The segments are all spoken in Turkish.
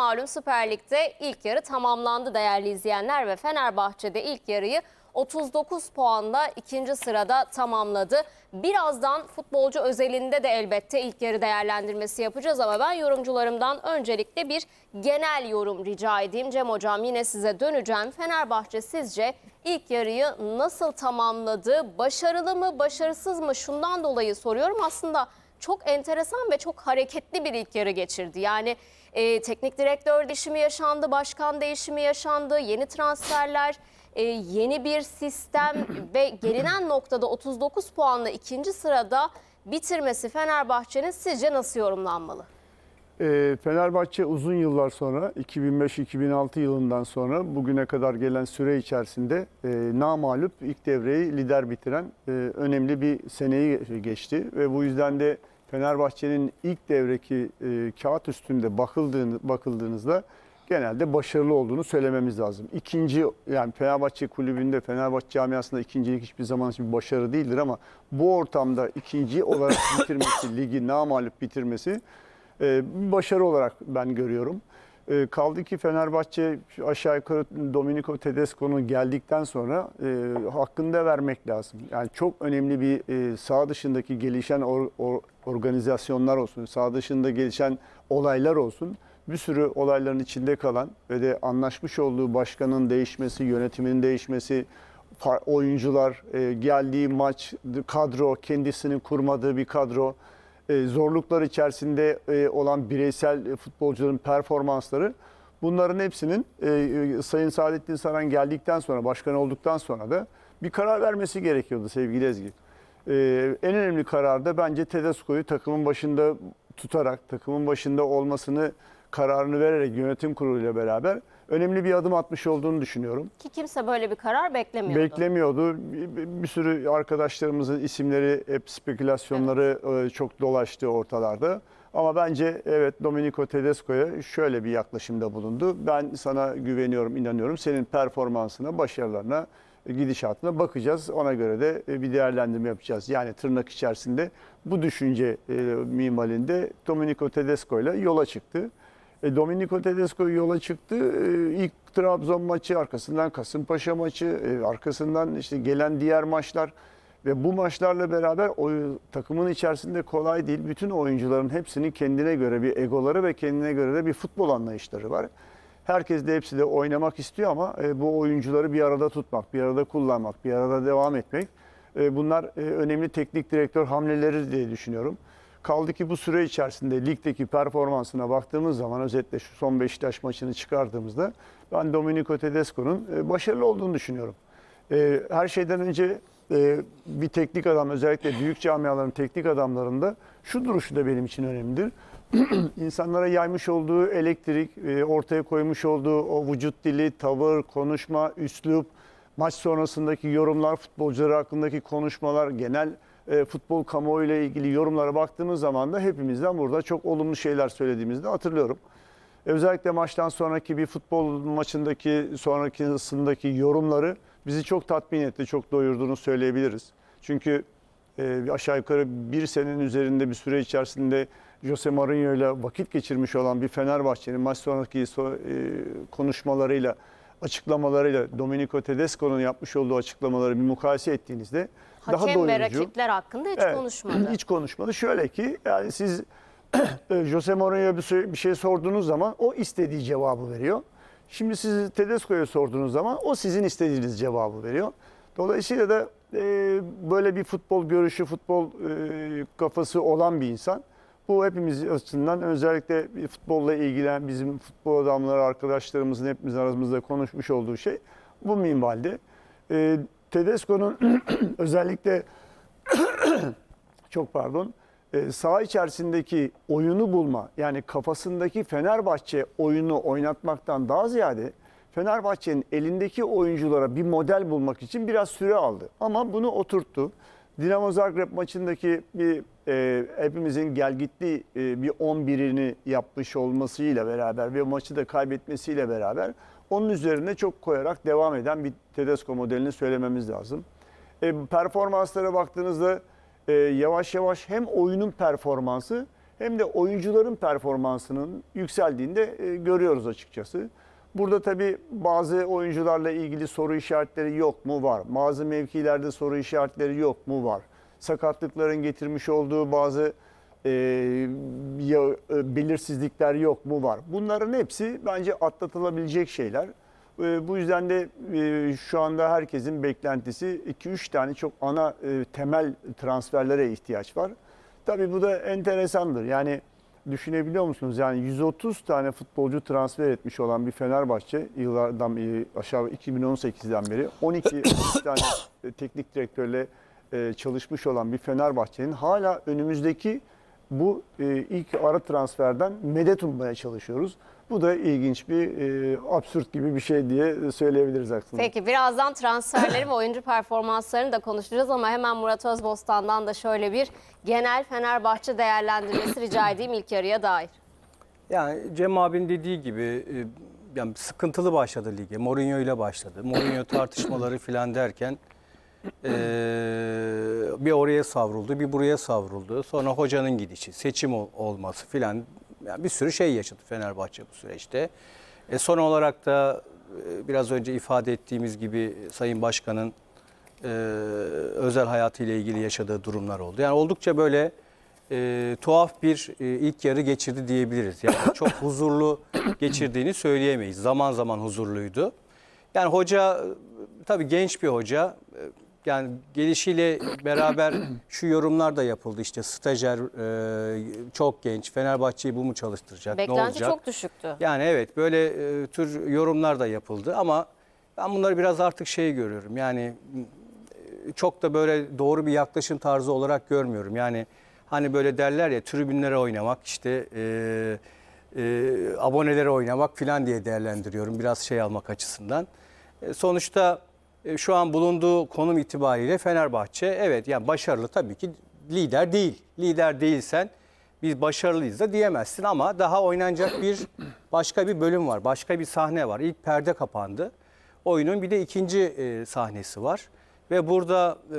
Malum Süper Lig'de ilk yarı tamamlandı değerli izleyenler ve Fenerbahçe'de ilk yarıyı 39 puanla ikinci sırada tamamladı. Birazdan futbolcu özelinde de elbette ilk yarı değerlendirmesi yapacağız ama ben yorumcularımdan öncelikle bir genel yorum rica edeyim. Cem Hocam yine size döneceğim. Fenerbahçe sizce ilk yarıyı nasıl tamamladı? Başarılı mı, başarısız mı? Şundan dolayı soruyorum. Aslında çok enteresan ve çok hareketli bir ilk yarı geçirdi. Yani e, teknik direktör değişimi yaşandı, başkan değişimi yaşandı, yeni transferler, e, yeni bir sistem ve gelinen noktada 39 puanla ikinci sırada bitirmesi Fenerbahçe'nin sizce nasıl yorumlanmalı? Ee, Fenerbahçe uzun yıllar sonra 2005-2006 yılından sonra bugüne kadar gelen süre içerisinde e, namağlup ilk devreyi lider bitiren e, önemli bir seneyi geçti ve bu yüzden de Fenerbahçe'nin ilk devreki e, kağıt üstünde bakıldığını, bakıldığınızda genelde başarılı olduğunu söylememiz lazım. İkinci yani Fenerbahçe kulübünde Fenerbahçe camiasında ikincilik hiçbir zaman için bir başarı değildir ama bu ortamda ikinci olarak bitirmesi, ligi namağlup bitirmesi e, başarı olarak ben görüyorum. E, Kaldı ki Fenerbahçe aşağı yukarı Domenico Tedesco'nun geldikten sonra e, hakkını da vermek lazım. Yani çok önemli bir e, sağ dışındaki gelişen or- or- organizasyonlar olsun, sağ dışında gelişen olaylar olsun. Bir sürü olayların içinde kalan ve de anlaşmış olduğu başkanın değişmesi, yönetimin değişmesi, oyuncular, e, geldiği maç, kadro, kendisinin kurmadığı bir kadro, zorluklar içerisinde e, olan bireysel e, futbolcuların performansları bunların hepsinin e, e, Sayın Saadettin Saran geldikten sonra, başkan olduktan sonra da bir karar vermesi gerekiyordu sevgili Ezgi. E, en önemli karar da bence Tedesco'yu takımın başında tutarak, takımın başında olmasını kararını vererek yönetim kuruluyla beraber önemli bir adım atmış olduğunu düşünüyorum. Ki kimse böyle bir karar beklemiyordu. Beklemiyordu. Bir, bir- sürü arkadaşlarımızın isimleri hep spekülasyonları e, çok dolaştı ortalarda. Ama bence evet Domenico Tedesco'ya şöyle bir yaklaşımda bulundu. Ben sana güveniyorum, inanıyorum. Senin performansına, başarılarına, e, gidişatına bakacağız. Ona göre de e, bir değerlendirme yapacağız. Yani tırnak içerisinde bu düşünce e, mimalinde Domenico Tedesco ile yola çıktı. E, Domenico Tedesco yola çıktı. E, ilk Trabzon maçı, arkasından Kasımpaşa maçı, e, arkasından işte gelen diğer maçlar ve bu maçlarla beraber o takımın içerisinde kolay değil. Bütün oyuncuların hepsinin kendine göre bir egoları ve kendine göre de bir futbol anlayışları var. Herkes de hepsi de oynamak istiyor ama e, bu oyuncuları bir arada tutmak, bir arada kullanmak, bir arada devam etmek e, bunlar e, önemli teknik direktör hamleleri diye düşünüyorum. Kaldı ki bu süre içerisinde ligdeki performansına baktığımız zaman özetle şu son Beşiktaş maçını çıkardığımızda ben Domenico Tedesco'nun e, başarılı olduğunu düşünüyorum. E, Her şeyden önce e, bir teknik adam özellikle büyük camiaların teknik adamlarında şu duruşu da benim için önemlidir. İnsanlara yaymış olduğu elektrik, ortaya koymuş olduğu o vücut dili, tavır, konuşma, üslup, maç sonrasındaki yorumlar, futbolcular hakkındaki konuşmalar, genel e, futbol kamuoyu ile ilgili yorumlara baktığımız zaman da hepimizden burada çok olumlu şeyler söylediğimizi de hatırlıyorum. Özellikle maçtan sonraki bir futbol maçındaki sonrakisindeki yorumları bizi çok tatmin etti, çok doyurduğunu söyleyebiliriz. Çünkü e, aşağı yukarı bir senenin üzerinde bir süre içerisinde Jose Mourinho ile vakit geçirmiş olan bir Fenerbahçe'nin maç sonraki so- e, konuşmalarıyla, açıklamalarıyla Domenico Tedesco'nun yapmış olduğu açıklamaları bir mukayese ettiğinizde daha Hakem doyurucu. ve rakipler hakkında hiç Evet, konuşmadı. Hiç konuşmadı. Şöyle ki yani siz e, Jose Mourinho'ya bir, şey- bir şey sorduğunuz zaman o istediği cevabı veriyor. Şimdi siz Tedesco'ya sorduğunuz zaman o sizin istediğiniz cevabı veriyor. Dolayısıyla da e, böyle bir futbol görüşü, futbol e, kafası olan bir insan. Bu hepimiz açısından özellikle futbolla ilgilen bizim futbol adamları arkadaşlarımızın hepimiz aramızda konuşmuş olduğu şey bu minvalde. E, Tedesco'nun özellikle çok pardon e, saha içerisindeki oyunu bulma yani kafasındaki Fenerbahçe oyunu oynatmaktan daha ziyade Fenerbahçe'nin elindeki oyunculara bir model bulmak için biraz süre aldı. Ama bunu oturttu. Dinamo Zagreb maçındaki bir e, hepimizin gelgitli e, bir 11'ini yapmış olmasıyla beraber ve maçı da kaybetmesiyle beraber onun üzerine çok koyarak devam eden bir Tedesco modelini söylememiz lazım. E, performanslara baktığınızda e, yavaş yavaş hem oyunun performansı hem de oyuncuların performansının yükseldiğini de e, görüyoruz açıkçası. Burada tabii bazı oyuncularla ilgili soru işaretleri yok mu? Var. Bazı mevkilerde soru işaretleri yok mu? Var. Sakatlıkların getirmiş olduğu bazı e, ya, e, belirsizlikler yok mu? Var. Bunların hepsi bence atlatılabilecek şeyler. E, bu yüzden de e, şu anda herkesin beklentisi 2-3 tane çok ana e, temel transferlere ihtiyaç var. Tabii bu da enteresandır. Yani düşünebiliyor musunuz? Yani 130 tane futbolcu transfer etmiş olan bir Fenerbahçe yıllardan aşağı 2018'den beri 12 tane e, teknik direktörle e, çalışmış olan bir Fenerbahçe'nin hala önümüzdeki bu e, ilk ara transferden medet ummaya çalışıyoruz. Bu da ilginç bir e, absürt gibi bir şey diye söyleyebiliriz aslında. Peki birazdan transferleri ve oyuncu performanslarını da konuşacağız ama hemen Murat Özbostan'dan da şöyle bir genel Fenerbahçe değerlendirmesi rica edeyim ilk yarıya dair. Yani Cem abinin dediği gibi e, yani sıkıntılı başladı lige. Mourinho ile başladı. Mourinho tartışmaları filan derken e, bir oraya savruldu, bir buraya savruldu. Sonra hocanın gidişi, seçim ol- olması filan yani bir sürü şey yaşadı Fenerbahçe bu süreçte. E, son olarak da e, biraz önce ifade ettiğimiz gibi Sayın Başkan'ın e, özel hayatıyla ilgili yaşadığı durumlar oldu. Yani oldukça böyle e, tuhaf bir e, ilk yarı geçirdi diyebiliriz. Yani çok huzurlu geçirdiğini söyleyemeyiz. Zaman zaman huzurluydu. Yani hoca tabii genç bir hoca. Yani gelişiyle beraber şu yorumlar da yapıldı. İşte stajyer e, çok genç. Fenerbahçe'yi bu mu çalıştıracak? ne Beklenti olacak? çok düşüktü. Yani evet böyle e, tür yorumlar da yapıldı ama ben bunları biraz artık şey görüyorum. Yani e, çok da böyle doğru bir yaklaşım tarzı olarak görmüyorum. Yani hani böyle derler ya tribünlere oynamak işte e, e, abonelere oynamak falan diye değerlendiriyorum biraz şey almak açısından. E, sonuçta e, şu an bulunduğu konum itibariyle Fenerbahçe evet yani başarılı tabii ki lider değil. Lider değilsen biz başarılıyız da diyemezsin ama daha oynanacak bir başka bir bölüm var. Başka bir sahne var. İlk perde kapandı. Oyunun bir de ikinci e, sahnesi var. Ve burada e,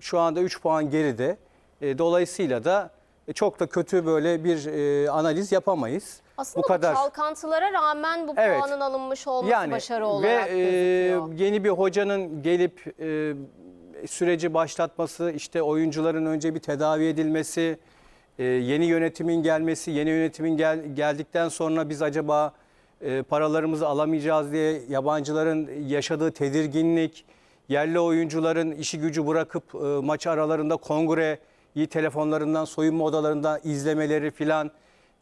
şu anda 3 puan geride. E, dolayısıyla da e, çok da kötü böyle bir e, analiz yapamayız. Aslında bu, bu kadar. çalkantılara rağmen bu Evet. puanın alınmış olması başarı olarak ve e, gözüküyor. yeni bir hocanın gelip e, süreci başlatması, işte oyuncuların önce bir tedavi edilmesi, e, yeni yönetimin gelmesi, yeni yönetimin gel, geldikten sonra biz acaba e, paralarımızı alamayacağız diye yabancıların yaşadığı tedirginlik, yerli oyuncuların işi gücü bırakıp e, maç aralarında kongreyi telefonlarından, soyunma odalarında izlemeleri filan,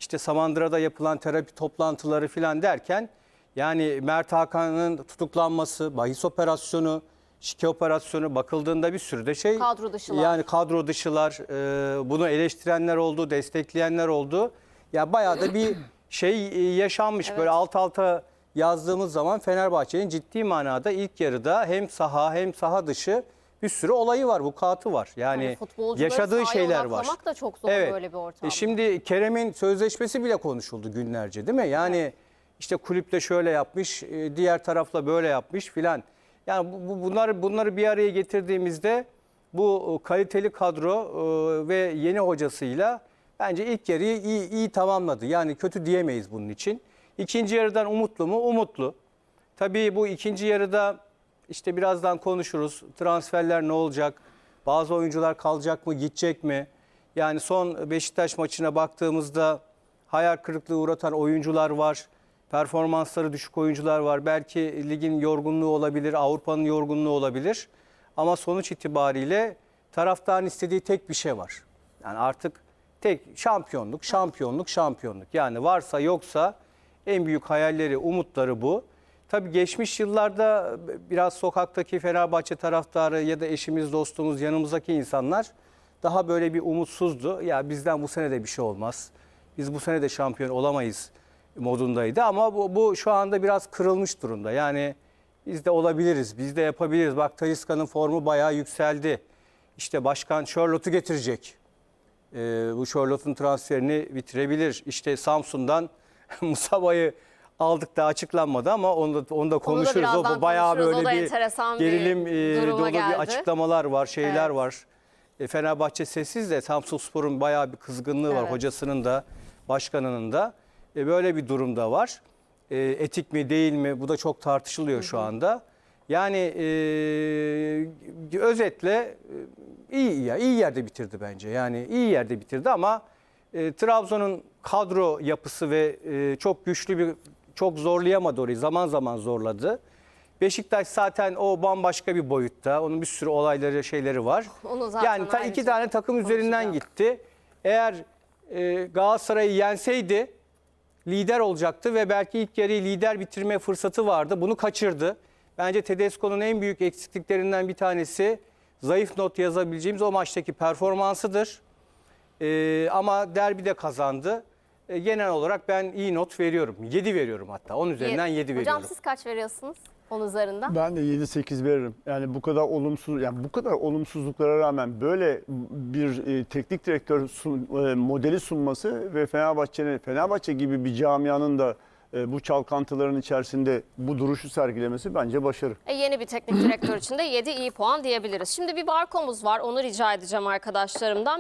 işte Samandıra'da yapılan terapi toplantıları filan derken yani Mert Hakan'ın tutuklanması, bahis operasyonu, şike operasyonu bakıldığında bir sürü de şey. Kadro dışılar. Yani kadro dışılar, e, bunu eleştirenler oldu, destekleyenler oldu. Ya bayağı da bir şey e, yaşanmış. Böyle alt alta yazdığımız zaman Fenerbahçe'nin ciddi manada ilk yarıda hem saha hem saha dışı bir sürü olayı var, vukuatı var. Yani, Yani yaşadığı şeyler var. da çok zor böyle bir ortamda. E şimdi Kerem'in sözleşmesi bile konuşuldu günlerce değil mi? Yani işte kulüple şöyle yapmış, e, diğer tarafla böyle yapmış filan. Yani bu, bu- bunlar bunları bir araya getirdiğimizde bu e, kaliteli kadro e, ve yeni hocasıyla bence ilk yarıyı iyi, iyi tamamladı. Yani kötü diyemeyiz bunun için. İkinci yarıdan umutlu mu? Umutlu. Tabii bu ikinci yarıda işte birazdan konuşuruz. Transferler ne olacak? Bazı oyuncular kalacak mı, gidecek mi? Yani son Beşiktaş maçına baktığımızda hayal kırıklığı uğratan oyuncular var. Performansları düşük oyuncular var. Belki ligin yorgunluğu olabilir, Avrupa'nın yorgunluğu olabilir. Ama sonuç itibariyle taraftarın istediği tek bir şey var. Yani artık tek şampiyonluk, şampiyonluk, şampiyonluk. Yani varsa yoksa en büyük hayalleri, umutları bu. Tabii geçmiş yıllarda biraz sokaktaki Fenerbahçe taraftarı ya da eşimiz, dostumuz, yanımızdaki insanlar daha böyle bir umutsuzdu. Ya bizden bu sene de bir şey olmaz. Biz bu sene de şampiyon olamayız modundaydı. Ama bu, bu şu anda biraz kırılmış durumda. Yani biz de olabiliriz, biz de yapabiliriz. Bak Talisca'nın formu bayağı yükseldi. İşte başkan Charlotte'u getirecek. Ee, bu Charlotte'un transferini bitirebilir. İşte Samsun'dan Musaba'yı aldık da açıklanmadı ama onu da, onu da konuşuruz. birazdan o bayağı konuşuruz. Böyle da bir bir gerilim e, duruma dolu geldi. bir açıklamalar var, şeyler Evet. var. E, Fenerbahçe sessiz de Samsunspor'un bayağı bir kızgınlığı var Evet. hocasının da başkanının da. E, böyle bir durumda var. E, etik mi değil mi bu da çok tartışılıyor şu anda. Yani e, özetle e, iyi ya iyi yerde bitirdi bence. Yani iyi yerde bitirdi ama e, Trabzon'un kadro yapısı ve e, çok güçlü bir çok zorlayamadı orayı. Zaman zaman zorladı. Beşiktaş zaten o bambaşka bir boyutta. Onun bir sürü olayları, şeyleri var. Onu zaten yani ta- iki ayrıca tane takım üzerinden gitti. Eğer e, Galatasaray'ı yenseydi lider olacaktı ve belki ilk yarıyı lider bitirme fırsatı vardı. Bunu kaçırdı. Bence Tedesco'nun en büyük eksikliklerinden bir tanesi zayıf not yazabileceğimiz o maçtaki performansıdır. E, ama derbide kazandı. E, genel olarak ben iyi not veriyorum. 7 veriyorum hatta. 10 üzerinden 7 veriyorum. Hocam siz kaç veriyorsunuz? 10 üzerinden. Ben de 7-8 veririm. Yani bu kadar olumsuz yani bu kadar olumsuzluklara rağmen böyle bir e, teknik direktör sun- e, modeli sunması ve Fenerbahçe'nin Fenerbahçe gibi bir camianın da e, bu çalkantıların içerisinde bu duruşu sergilemesi bence başarı. E, yeni bir teknik direktör için de 7 iyi puan diyebiliriz. Şimdi bir barkomuz var. Onu rica edeceğim arkadaşlarımdan.